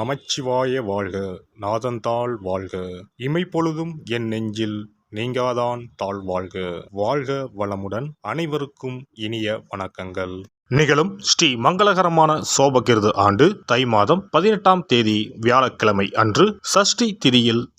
நமச்சிவாய வாழ்க நாதந்தாள் வாழ்க. இமைப்பொழுதும் என் நெஞ்சில் நீங்காதான் தாழ் வாழ்க. வாழ்க வளமுடன் அனைவருக்கும் இனிய வணக்கங்கள். நிகழும் ஸ்ரீ மங்களகரமான சோபகிருது ஆண்டு தை மாதம் பதினெட்டாம் தேதி வியாழக்கிழமை அன்று சஷ்டி திதியில்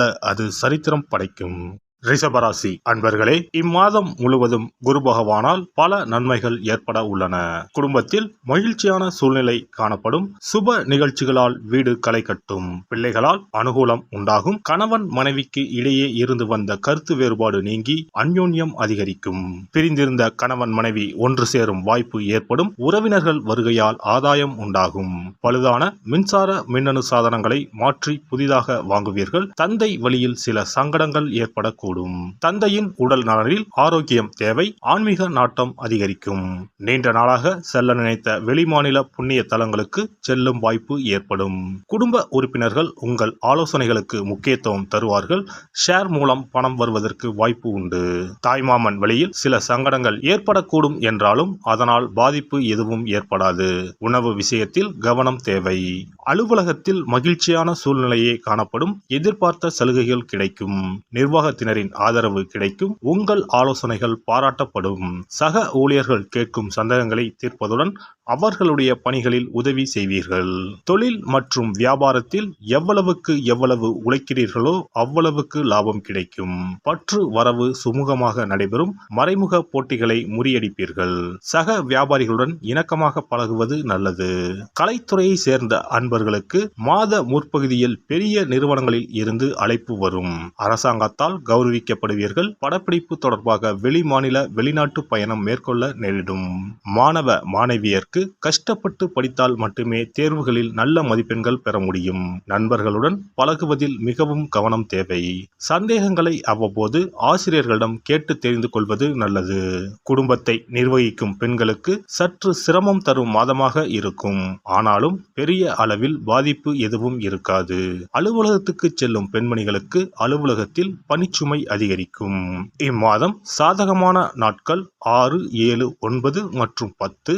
அது சரித்திரம் படைக்கும். ரிஷபராசி அன்பர்களே இம்மாதம் முழுவதும் குரு பகவானால் பல நன்மைகள் ஏற்பட உள்ளன. குடும்பத்தில் மகிழ்ச்சியான சூழ்நிலை காணப்படும். சுப நிகழ்ச்சிகளால் வீடு களை கட்டும். பிள்ளைகளால் அனுகூலம் உண்டாகும். கணவன் மனைவிக்கு இடையே இருந்து வந்த கருத்து வேறுபாடு நீங்கி அந்யோன்யம் அதிகரிக்கும். பிரிந்திருந்த கணவன் மனைவி ஒன்று சேரும் வாய்ப்பு ஏற்படும். உறவினர்கள் வருகையால் ஆதாயம் உண்டாகும். பழுதான மின்சார மின்னணு சாதனங்களை மாற்றி புதிதாக வாங்குவீர்கள். தந்தை வழியில் சில சங்கடங்கள் ஏற்படக்கூடும். கூடும் தந்தையின் உடல் நலனில் ஆரோக்கியம் தேவை ஆன்மீக நாட்டம் அதிகரிக்கும். நீண்ட நாளாக செல்ல நினைத்த வெளிமாநில புண்ணிய தலங்களுக்கு செல்லும் வாய்ப்பு ஏற்படும். குடும்ப உறுப்பினர்கள் உங்கள் ஆலோசனைகளுக்கு முக்கியத்துவம் தருவார்கள். ஷேர் மூலம் பணம் வருவதற்கு வாய்ப்பு உண்டு. தாய்மாமன் வழியில் சில சங்கடங்கள் ஏற்படக்கூடும் என்றாலும் அதனால் பாதிப்பு எதுவும் ஏற்படாது. உணவு விஷயத்தில் கவனம் தேவை. அலுவலகத்தில் மகிழ்ச்சியான சூழ்நிலையே காணப்படும். எதிர்பார்த்த சலுகைகள் கிடைக்கும். நிர்வாகத்தினர் நிர்வாகத்தினரின் ஆதரவு கிடைக்கும். உங்கள் ஆலோசனைகள் பாராட்டப்படும். சக ஊழியர்கள் கேட்கும் சந்தேகங்களை தீர்ப்பதுடன் அவர்களுடைய பணிகளில் உதவி செய்வீர்கள். தொழில் மற்றும் வியாபாரத்தில் எவ்வளவுக்கு எவ்வளவு உழைக்கிறீர்களோ அவ்வளவுக்கு லாபம் கிடைக்கும். பற்று வரவு சுமூகமாக நடைபெறும். மறைமுக போட்டிகளை முறியடிப்பீர்கள். சக வியாபாரிகளுடன் இணக்கமாக பழகுவது நல்லது. கலைத்துறையை சேர்ந்த அன்பர்களுக்கு மாத முற்பகுதியில் பெரிய நிறுவனங்களில் இருந்து அழைப்பு வரும். அரசாங்கத்தால் கௌரவிக்கப்படுவீர்கள். படப்பிடிப்பு தொடர்பாக வெளி மாநில வெளிநாட்டு பயணம் மேற்கொள்ள நேரிடும். மாணவ மாணவியர் மாணவியருக்கு கஷ்டப்பட்டு படித்தால் மட்டுமே தேர்வுகளில் நல்ல மதிப்பெண்கள் பெற முடியும். நண்பர்களுடன் பழகுவதில் மிகவும் கவனம் தேவை. சந்தேகங்களை அவ்வப்போது ஆசிரியர்களிடம் கேட்டு தெரிந்து கொள்வது நல்லது. குடும்பத்தை நிர்வகிக்கும் பெண்களுக்கு சற்று சிரமம் தரும் மாதமாக இருக்கும். ஆனாலும் பெரிய அளவில் பாதிப்பு எதுவும் இருக்காது. அலுவலகத்துக்கு செல்லும் பெண்மணிகளுக்கு அலுவலகத்தில் பணிச்சுமை அதிகரிக்கும். இம்மாதம் சாதகமான நாட்கள் ஆறு ஏழு ஒன்பது மற்றும் பத்து.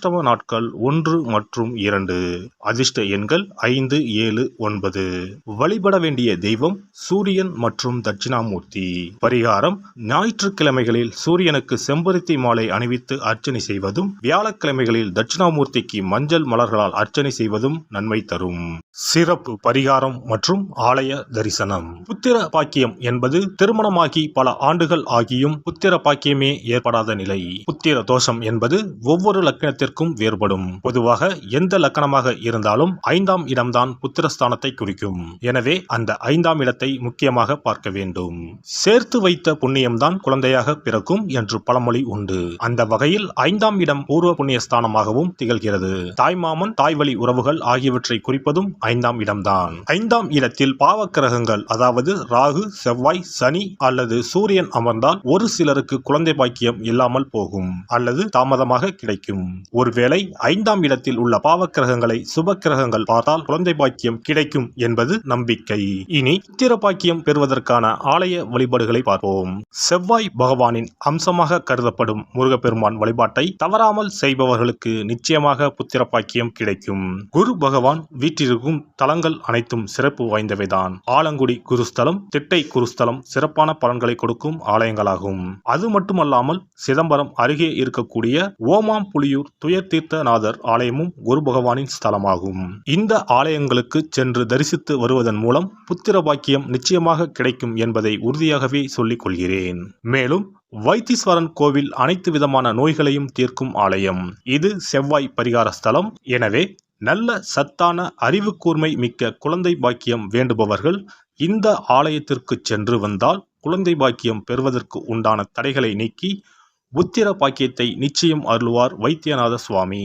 சந்திராஷ்டம நாட்கள் ஒன்று மற்றும் இரண்டு. அதிர்ஷ்ட எண்கள் ஐந்து ஏழு ஒன்பது. வழிபட வேண்டிய தெய்வம் சூரியன் மற்றும் தட்சிணாமூர்த்தி. பரிகாரம் ஞாயிற்றுக்கிழமைகளில் சூரியனுக்கு செம்பருத்தி மாலை அணிவித்து அர்ச்சனை செய்வதும் வியாழக்கிழமைகளில் தட்சிணாமூர்த்திக்கு மஞ்சள் மலர்களால் அர்ச்சனை செய்வதும் நன்மை தரும். சிறப்பு பரிகாரம் மற்றும் ஆலய தரிசனம். புத்திர பாக்கியம் என்பது திருமணமாகி பல ஆண்டுகள் ஆகியும் புத்திர பாக்கியமே ஏற்படாத நிலை. புத்திர தோஷம் என்பது ஒவ்வொரு லக்கணத்திற்கும் வேறுபடும். பொதுவாக எந்த லக்கணமாக இருந்தாலும் ஐந்தாம் இடம்தான் புத்திரஸ்தானத்தை குறிக்கும். எனவே அந்த ஐந்தாம் இடத்தை முக்கியமாக பார்க்க வேண்டும். சேர்த்து வைத்த புண்ணியம்தான் குழந்தையாக பிறக்கும் என்று பழமொழி உண்டு. அந்த வகையில் ஐந்தாம் இடம் பூர்வ புண்ணிய ஸ்தானமாகவும் திகழ்கிறது. தாய்மாமன் தாய்வழி உறவுகள் ஆகியவற்றை குறிப்பதும் ஐந்தாம் இடம்தான். ஐந்தாம் இடத்தில் பாவக்கிரகங்கள் அதாவது ராகு செவ்வாய் சனி அல்லது சூரியன் அமர்ந்தால் ஒரு சிலருக்கு குழந்தை பாக்கியம் இல்லாமல் போகும் அல்லது தாமதமாக கிடைக்கும். ஒருவேளை ஐந்தாம் இடத்தில் உள்ள பாவக்கிரகங்களை சுப கிரகங்கள் பார்த்தால் குழந்தை பாக்கியம் கிடைக்கும் என்பது நம்பிக்கை. இனி சித்திர பாக்கியம் பெறுவதற்கான ஆலய வழிபாடுகளை பார்ப்போம். செவ்வாய் பகவானின் அம்சமாக கருதப்படும் முருகப்பெருமான் வழிபாட்டை தவறாமல் செய்பவர்களுக்கு நிச்சயமாக புத்திர பாக்கியம் கிடைக்கும். குரு பகவான் வீற்றிருக்கும் தலங்கள் அனைத்தும் சிறப்பு வாய்ந்தவைதான். ஆலங்குடி குருஸ்தலம் திட்டை குருஸ்தலம் சிறப்பான பலன்களை கொடுக்கும் ஆலயங்களாகும். அது மட்டுமல்லாமல் சிதம்பரம் அருகே இருக்கக்கூடிய ஓமாம் புலியூர் துயர்தீர்த்தநாதர் ஆலயமும் குரு பகவானின் ஸ்தலமாகும். இந்த ஆலயங்களுக்கு சென்று தரிசித்து வருவதன் மூலம் புத்திர பாக்கியம் நிச்சயமாக கிடைக்கும் என்பதை உறுதியாகவே சொல்லிக் கொள்கிறேன். மேலும் வைத்தீஸ்வரன் கோவில் அனைத்து விதமான நோய்களையும் தீர்க்கும் ஆலயம். இது செவ்வாய் பரிகார ஸ்தலம். எனவே நல்ல சத்தான அறிவு கூர்மை மிக்க குழந்தை பாக்கியம் வேண்டுபவர்கள் இந்த ஆலயத்திற்கு சென்று வந்தால் குழந்தை பாக்கியம் பெறுவதற்கு உண்டான தடைகளை நீக்கி புத்திர பாக்கியத்தை நிச்சயம் அருள்வார் வைத்தியநாத சுவாமி.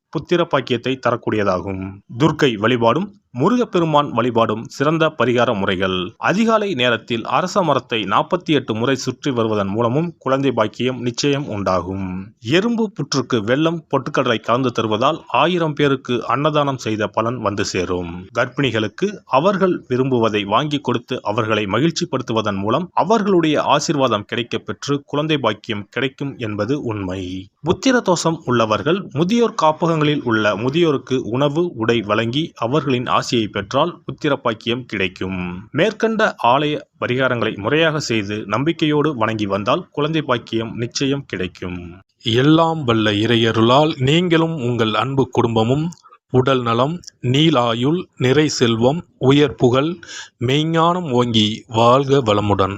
புத்திர பாக்கியத்தை தரக்கூடியதாகும். துர்க்கை வழிபாடும் முருகப்பெருமான் வழிபாடும் சிறந்த பரிகார முறைகள். அதிகாலை நேரத்தில் அரச மரத்தை நாற்பத்தி எட்டு முறை சுற்றி வருவதன் மூலமும் குழந்தை பாக்கியம் நிச்சயம் உண்டாகும். எறும்பு புற்றுக்கு வெள்ளம் பொட்டுக்கடலை கலந்து தருவதால் ஆயிரம் பேருக்கு அன்னதானம் செய்த பலன் வந்து சேரும். கர்ப்பிணிகளுக்கு அவர்கள் விரும்புவதை வாங்கி கொடுத்து அவர்களை மகிழ்ச்சிப்படுத்துவதன் மூலம் அவர்களுடைய ஆசிர்வாதம் கிடைக்கப் பெற்று குழந்தை பாக்கியம் கிடைக்கும் என்பது உண்மை. புத்திர தோஷம் உள்ளவர்கள் முதியோர் கிராமங்களில் உள்ள முதியோருக்கு உணவு உடை வழங்கி அவர்களின் ஆசையை பெற்றால் புத்திர பாக்கியம் கிடைக்கும். மேற்கண்ட ஆலய பரிகாரங்களை முறையாக செய்து நம்பிக்கையோடு வணங்கி வந்தால் குழந்தை பாக்கியம் நிச்சயம் கிடைக்கும். எல்லாம் வல்ல இறையருளால் நீங்களும் உங்கள் அன்பு குடும்பமும் உடல் நலம் நீலாயுள் நிறை செல்வம் உயர் புகழ் மெய்ஞானம் ஓங்கி வாழ்க வளமுடன்.